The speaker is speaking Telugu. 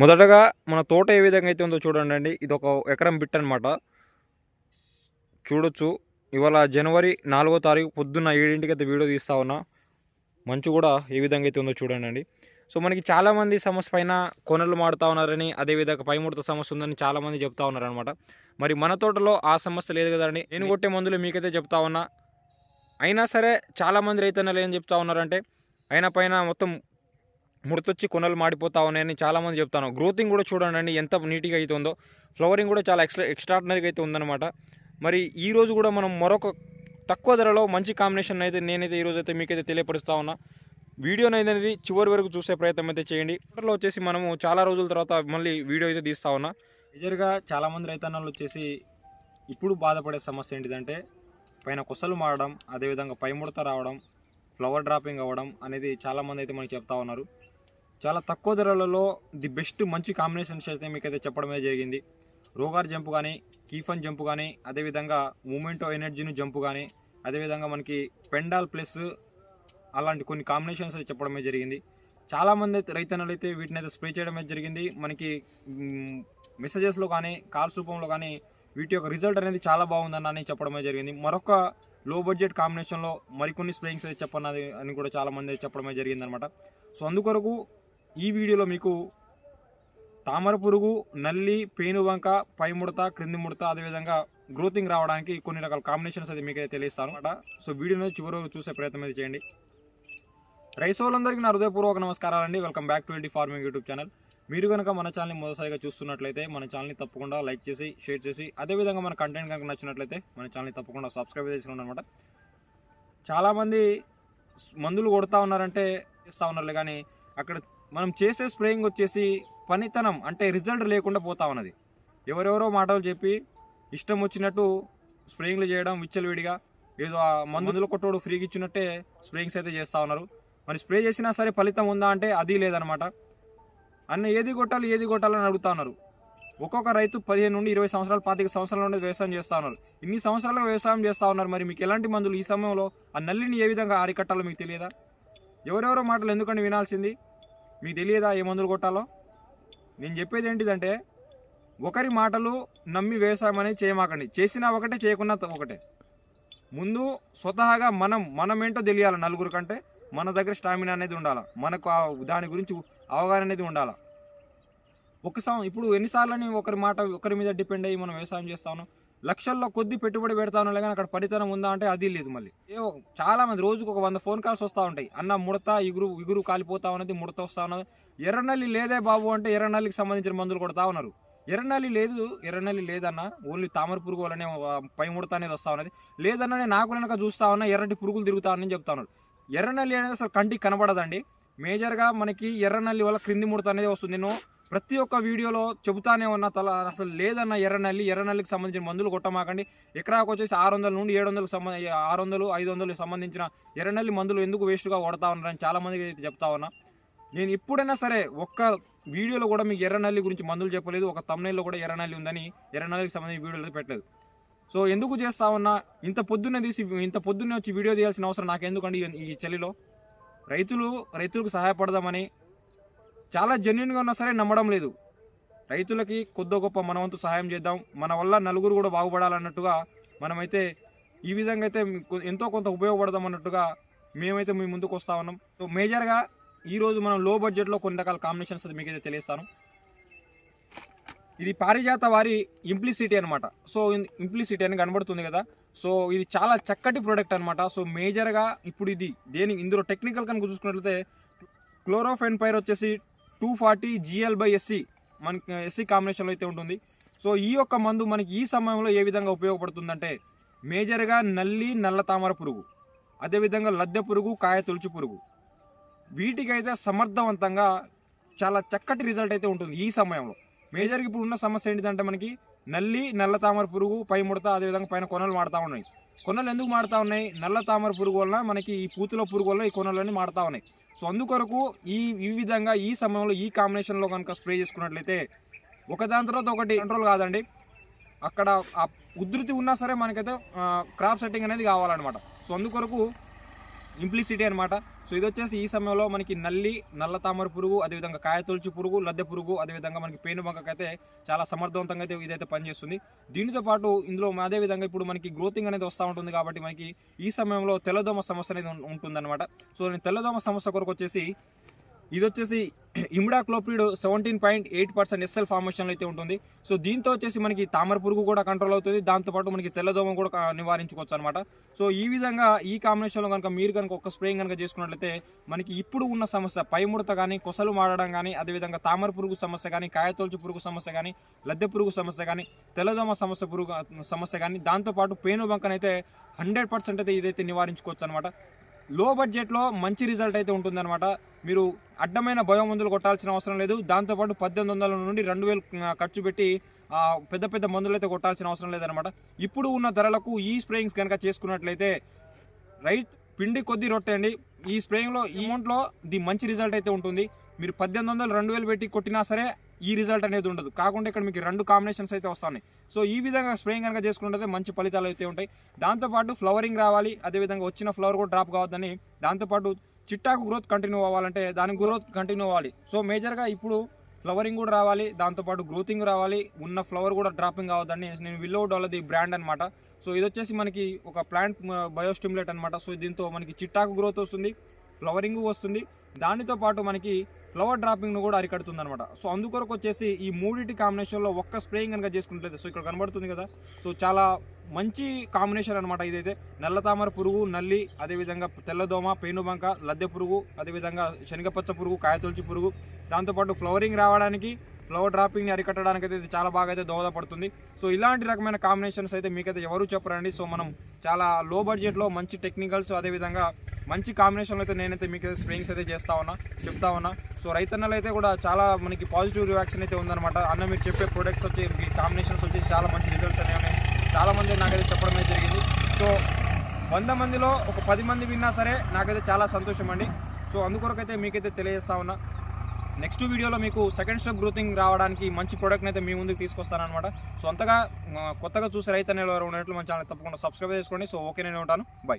మొదటగా మన తోట ఏ విధంగా అయితే ఉందో చూడండి అండి ఇది ఒక ఎకరం బిట్ అనమాట చూడొచ్చు. ఇవాళ జనవరి నాలుగో తారీఖు పొద్దున్న ఏడింటికి అయితే వీడియో తీస్తా ఉన్నా. మంచు కూడా ఏ విధంగా అయితే ఉందో చూడండి అండి సో మనకి చాలామంది సమస్య పైన కొనలు మాడుతూ ఉన్నారని అదేవిధంగా పైముడత సమస్య ఉందని చాలామంది చెప్తా ఉన్నారనమాట మరి మన తోటలో ఆ సమస్య లేదు కదండి నేను కొట్టే మందులు మీకైతే చెప్తా ఉన్నా. అయినా సరే చాలామంది రైతన్నలు ఏం చెప్తా ఉన్నారంటే అయినా పైన మొత్తం ముడతొచ్చి కొనలు మాడిపోతా ఉన్నాయని చాలామంది చెప్తాను. గ్రోతింగ్ కూడా చూడండి ఎంత నీట్గా అయితే ఉందో. ఫ్లవరింగ్ కూడా చాలా ఎక్స్ట్రా ఎక్స్ట్రాడినరీగా అయితే ఉందన్నమాట. మరి ఈరోజు కూడా మనం మరొక తక్కువ ధరలో మంచి కాంబినేషన్ అయితే నేనైతే ఈరోజు అయితే మీకైతే తెలియపరుస్తా ఉన్నా. వీడియోని అనేది చివరి వరకు చూసే ప్రయత్నం అయితే చేయండి. టోటల్లో వచ్చేసి మనము చాలా రోజుల తర్వాత మళ్ళీ వీడియో అయితే తీస్తా ఉన్నా. మేజర్గా చాలామంది రైతన్నలు వచ్చేసి ఇప్పుడు బాధపడే సమస్య ఏంటిదంటే పైన కొసలు మారడం అదేవిధంగా పై ముడత రావడం ఫ్లవర్ డ్రాపింగ్ అవ్వడం అనేది చాలామంది అయితే మనకి చెప్తా ఉన్నారు. చాలా తక్కువ ధరలలో ది బెస్ట్ మంచి కాంబినేషన్స్ అయితే మీకైతే చెప్పడమే జరిగింది. రోగార్ జంప్ కానీ కీఫన్ జంప్ కానీ అదేవిధంగా మూమెంటో ఎనర్జీని జంప్ కానీ అదేవిధంగా మనకి పెండాల్ ప్లస్ అలాంటి కొన్ని కాంబినేషన్స్ అయితే చెప్పడమే జరిగింది. చాలామంది అయితే రైతన్నలు అయితే వీటిని అయితే స్ప్రే చేయడమే జరిగింది. మనకి మెసేజెస్లో కానీ కాల్స్ రూపంలో కానీ వీటి యొక్క రిజల్ట్ అనేది చాలా బాగుందని చెప్పడమే జరిగింది. మరొక లో బడ్జెట్ కాంబినేషన్లో మరికొన్ని స్ప్రేయింగ్స్ అయితే చెప్పన్నది అని కూడా చాలామంది అయితే చెప్పడమే జరిగింది అనమాట సో అందుకొరకు ఈ వీడియోలో మీకు తామర పురుగు నల్లి పేను వంక పై ముడత క్రింది ముడత అదేవిధంగా గ్రోతింగ్ రావడానికి కొన్ని రకాల కాంబినేషన్స్ అది మీకు అయితే తెలియస్తాను అట సో వీడియోని చివరి వరకు చూసే ప్రయత్నం అయితే చేయండి. రైసోలందరికీ నా హృదయపూర్వక నమస్కారాలండి welcome back to LT farming YouTube channel. మీరు కనుక మన ఛానల్ని మొదటిసారిగా చూస్తున్నట్లయితే మన ఛానల్ని తప్పకుండా లైక్ చేసి షేర్ చేసి అదేవిధంగా మన కంటెంట్ కనుక నచ్చినట్లయితే మన ఛానల్ని తప్పకుండా సబ్స్క్రైబ్ చేసుకోండి అనమాట చాలామంది మందులు కొడతా ఉన్నారంటే ఇస్తూ ఉన్నారులే కానీ అక్కడ మనం చేసే స్ప్రేయింగ్ వచ్చేసి పనితనం అంటే రిజల్ట్ లేకుండా పోతా ఉన్నది. ఎవరెవరో మాటలు చెప్పి ఇష్టం వచ్చినట్టు స్ప్రేయింగ్లు చేయడం విచ్చలవిడిగా ఏదో ఆ మందుల కొట్టోడు ఫ్రీగా ఇచ్చినట్టే స్ప్రేయింగ్స్ అయితే చేస్తూ ఉన్నారు. మరి స్ప్రే చేసినా సరే ఫలితం ఉందా అంటే అది లేదనమాట. అన్న ఏది కొట్టాలి ఏది కొట్టాలని అడుగుతా ఉన్నారు. ఒక్కొక్క రైతు పదిహేను నుండి ఇరవై సంవత్సరాలు పాతిక సంవత్సరాల నుండి వ్యవసాయం చేస్తూ ఉన్నారు. ఇన్ని సంవత్సరాలు వ్యవసాయం చేస్తూ ఉన్నారు మరి మీకు ఎలాంటి మందులు ఈ సమయంలో? ఆ నల్లిని ఏ విధంగా అరికట్టాలో మీకు తెలియదా? ఎవరెవరో మాటలు ఎందుకంటే వినాల్సింది? మీకు తెలియదా ఏ మందులు కొట్టాలో? నేను చెప్పేది ఏంటిదంటే ఒకరి మాటలు నమ్మి వ్యవసాయం అనేది చేయమాకండి. చేసినా ఒకటే చేయకున్నా ఒకటే. ముందు స్వతహాగా మనం మనం ఏంటో తెలియాలి నలుగురు కంటే. మన దగ్గర స్టామినా అనేది ఉండాలి. మనకు ఆ దాని గురించి అవగాహన అనేది ఉండాలి. ఒక ఇప్పుడు ఎన్నిసార్లు ఒకరి మాట ఒకరి మీద డిపెండ్ అయ్యి మనం వ్యవసాయం చేస్తాను. లక్షల్లో కొద్ది పెట్టుబడి పెడతాను కానీ అక్కడ పనితనం ఉందా అంటే అది లేదు మళ్ళీ. ఏ చాలా మంది రోజుకు ఒక వంద ఫోన్ కాల్స్ వస్తూ ఉంటాయి. అన్న ముడత ఇగురు ఇగురు కాలిపోతా ఉన్నది ముడత వస్తా ఉన్నది. ఎర్రనల్లి లేదే బాబు అంటే ఎర్రనల్లికి సంబంధించిన మందులు కొడతా ఉన్నారు. ఎర్రనల్లి లేదు ఎర్రనల్లి లేదన్న ఓన్లీ తామర పురుగు వల్లనే పై ముడత అనేది వస్తా ఉన్నది. లేదన్న నేను నాకు వెనక చూస్తా ఉన్నా ఎర్రటి పురుగులు తిరుగుతా అని చెప్తా ఎర్రనల్లి అనేది అసలు కంటికి కనబడదండి. మేజర్గా మనకి ఎర్రనల్లి వల్ల క్రింది ముడత అనేది వస్తుంది. నేను ప్రతి ఒక్క వీడియోలో చెబుతానే ఉన్న తల అసలు లేదన్న ఎర్రనల్లి ఎర్రనల్లికి సంబంధించిన మందులు కొట్టమాకండి. ఎకరాకు వచ్చేసి ఆరు వందల నుండి ఏడు వందలకు సంబంధ ఆరు వందలు ఐదు వందలు సంబంధించిన ఎర్రనల్లి మందులు ఎందుకు వేస్ట్గా కొడతా ఉన్నారని చాలామందికి అయితే చెప్తా ఉన్నా. నేను ఎప్పుడైనా సరే ఒక్క వీడియోలో కూడా మీకు ఎర్రనల్లి గురించి మందులు చెప్పలేదు. ఒక తమ్నైల్లో కూడా ఎర్రనల్లి ఉందని ఎర్రనల్లికి సంబంధించిన వీడియోలు పెట్టలేదు. సో ఎందుకు చేస్తా ఉన్నా ఇంత పొద్దున్నే తీసి ఇంత పొద్దున్నే వచ్చి వీడియో తీయాల్సిన అవసరం నాకు ఎందుకండి ఈ చలిలో రైతులు రైతులకు సహాయపడదామని చాలా జెన్యున్గా ఉన్నా సరే నమ్మడం లేదు. రైతులకి కొద్ది గొప్ప మన వంతు సహాయం చేద్దాం. మన వల్ల నలుగురు కూడా బాగుపడాలన్నట్టుగా మనమైతే ఈ విధంగా అయితే ఎంతో కొంత ఉపయోగపడదాం అన్నట్టుగా మేమైతే మీ ముందుకు వస్తా ఉన్నాం. సో మేజర్గా ఈరోజు మనం లో బడ్జెట్లో కొన్ని రకాల కాంబినేషన్స్ అది మీకైతే తెలియస్తాను. ఇది పారిజాత వారి ఇంప్లిసిటీ అనమాట సో ఇంప్లిసిటీ అని కనబడుతుంది కదా. సో ఇది చాలా చక్కటి ప్రోడక్ట్ అనమాట సో మేజర్గా ఇప్పుడు ఇది దేని ఇందులో టెక్నికల్ కనుక చూసుకున్నట్లయితే క్లోరోఫెన్ పైర్ వచ్చేసి two forty GL by SC మనకి ఎస్సీ కాంబినేషన్లో అయితే ఉంటుంది. సో ఈ యొక్క మందు మనకి ఈ సమయంలో ఏ విధంగా ఉపయోగపడుతుందంటే మేజర్గా నల్లి నల్ల తామర పురుగు. అదేవిధంగా లద్దె పురుగు కాయ తొలుచు పురుగు. వీటికైతే సమర్థవంతంగా చాలా చక్కటి రిజల్ట్ అయితే ఉంటుంది ఈ సమయంలో. మేజర్గా ఇప్పుడు ఉన్న సమస్య ఏంటిదంటే మనకి నల్లి నల్ల తామర పురుగు పై ముడత అదేవిధంగా పైన కొనలు మాడుతూ ఉన్నాయి. కొనలు ఎందుకు మాడుతూ ఉన్నాయి? నల్ల తామర పురుగు వలన మనకి ఈ పూతుల పురుగు వల్ల ఈ కొనలన్నీ మాడుతూ ఉన్నాయి. సో అందుకొరకు ఈ ఈ విధంగా ఈ సమయంలో ఈ కాంబినేషన్లో కనుక స్ప్రే చేసుకున్నట్లయితే ఒకదాని తర్వాత ఒకటి కంట్రోల్ కాదండి. అక్కడ ఆ ఉధృతి ఉన్నా సరే మనకైతే క్రాప్ సెట్టింగ్ అనేది కావాలన్నమాట. సో అందుకొరకు ఇంప్లిసిటీ అనమాట సో ఇది వచ్చేసి ఈ సమయంలో మనకి నల్లి నల్ల తామర పురుగు అదేవిధంగా కాయతొలుచు పురుగు లద్దె పురుగు అదేవిధంగా మనకి పేను బంకకైతే చాలా సమర్థవంతంగా అయితే ఇదైతే పనిచేస్తుంది. దీనితో పాటు ఇందులో అదే విధంగా ఇప్పుడు మనకి గ్రోతింగ్ అనేది వస్తూ ఉంటుంది కాబట్టి మనకి ఈ సమయంలో తెల్లదోమ సమస్య అనేది ఉంటుందన్నమాట. సో నేను తెల్లదోమ సమస్య కొరకు వచ్చేసి ఇది వచ్చేసి imidacloprid seventeen point eight percent SL ఫార్మేషన్లో అయితే ఉంటుంది. సో దీంతో వచ్చేసి మనకి తామర పురుగు కూడా కంట్రోల్ అవుతుంది. దాంతోపాటు మనకి తెల్లదోమ కూడా నివారించుకోవచ్చు అనమాట సో ఈ విధంగా ఈ కాంబినేషన్లో కనుక మీరు కనుక ఒక స్ప్రేయింగ్ కనుక చేసుకున్నట్లయితే మనకి ఇప్పుడు ఉన్న సమస్య పై ముడత కానీ కొసలు మాడడం కానీ అదేవిధంగా తామర పురుగు సమస్య కానీ కాయతోల్చు పురుగు సమస్య కానీ లద్దె పురుగు సమస్య కానీ తెల్లదోమ సమస్య పురుగు సమస్య కానీ దాంతోపాటు పేను బంకనైతే హండ్రెడ్ పర్సెంట్ అయితే ఇదైతే నివారించుకోవచ్చు అనమాట లో బడ్జెట్లో మంచి రిజల్ట్ అయితే ఉంటుందన్నమాట. మీరు అడ్డమైన భయోమందులు కొట్టాల్సిన అవసరం లేదు. దాంతోపాటు పద్దెనిమిది వందల నుండి రెండు వేలు ఖర్చు పెట్టి పెద్ద పెద్ద మందులు అయితే కొట్టాల్సిన అవసరం లేదనమాట ఇప్పుడు ఉన్న ధరలకు ఈ స్ప్రేయింగ్స్ కనుక చేసుకున్నట్లయితే రైట్ పిండి కొద్ది రొట్టె అండి. ఈ స్ప్రేయింగ్లో ఈ అమౌంట్లో ది మంచి రిజల్ట్ అయితే ఉంటుంది. మీరు పద్దెనిమిది వందలు రెండు వేలు పెట్టి కొట్టినా సరే ఈ రిజల్ట్ అనేది ఉండదు. కాకుండా ఇక్కడ మీకు రెండు కాంబినేషన్స్ అయితే వస్తున్నాయి సో ఈ విధంగా స్ప్రేయింగ్ కనుక చేసుకుంటే మంచి ఫలితాలు అయితే ఉంటాయి. దాంతోపాటు ఫ్లవరింగ్ రావాలి. అదేవిధంగా వచ్చిన ఫ్లవర్ కూడా డ్రాప్ కావద్దని దాంతోపాటు చిట్టాకు గ్రోత్ కంటిన్యూ అవ్వాలంటే దాని గ్రోత్ కంటిన్యూ అవ్వాలి. సో మేజర్గా ఇప్పుడు ఫ్లవరింగ్ కూడా రావాలి దాంతోపాటు గ్రోతింగ్ రావాలి ఉన్న ఫ్లవర్ కూడా డ్రాపింగ్ అవ్వద్దని నేను విల్లో వాళ్ళది బ్రాండ్ అనమాట సో ఇది వచ్చేసి మనకి ఒక ప్లాంట్ బయోస్టిమ్యులేట్ అనమాట సో దీంతో మనకి చిట్టాకు గ్రోత్ వస్తుంది ఫ్లవరింగ్ వస్తుంది. దానితో పాటు మనకి ఫ్లవర్ డ్రాపింగ్ను కూడా అరికడుతుంది అనమాట సో అందుకొరకు వచ్చేసి ఈ మూడింటి కాంబినేషన్లో ఒక్క స్ప్రేయింగ్ కనుక చేసుకున్నట్లయితే సో ఇక్కడ కనబడుతుంది కదా సో చాలా మంచి కాంబినేషన్ అనమాట ఇదైతే. నల్ల తామర పురుగు నల్లి అదేవిధంగా తెల్లదోమ పేనుబంక లద్దె పురుగు అదేవిధంగా శనగపచ్చ పురుగు కాయతొలచి పురుగు. దాంతోపాటు ఫ్లవరింగ్ రావడానికి ఫ్లవర్ డ్రాపింగ్ని అరికట్టడానికి అయితే ఇది చాలా బాగా అయితే దోహదపడుతుంది. సో ఇలాంటి రకమైన కాంబినేషన్స్ అయితే మీకైతే ఎవరు చెప్పరండి. సో మనం చాలా లో బడ్జెట్లో మంచి టెక్నికల్స్ అదేవిధంగా మంచి కాంబినేషన్లో అయితే నేనైతే మీకు స్ప్రేయింగ్స్ అయితే చేస్తా ఉన్నా చెప్తా ఉన్నా. సో రైతన్నలు అయితే కూడా చాలా మనకి పాజిటివ్ రియాక్షన్ అయితే ఉందన్నమాట. అన్న మీరు చెప్పే ప్రొడక్ట్స్ వచ్చి మీ కాంబినేషన్స్ వచ్చి చాలా మంచి రిజల్ట్స్ అనేవి ఉన్నాయి. చాలామంది నాకైతే చెప్పడం అయితే జరిగింది. సో వంద మందిలో ఒక పది మంది విన్నా సరే నాకైతే చాలా సంతోషం అండి. సో అందుకొరకైతే మీకైతే తెలియజేస్తా ఉన్నా. నెక్స్ట్ వీడియోలో మీకు సెకండ్ స్టెప్ గ్రోతింగ్ రావడానికి మంచి ప్రోడక్ట్ని అయితే మీ ముందుకు తీసుకొస్తానమాట సో అంతగా కొత్తగా చూసి రైతు అనేవారు ఉన్నట్లు మన ఛానల్ తప్పకుండా సబ్స్క్రైబ్ చేసుకోండి. సో ఓకే నేను ఉంటాను. బై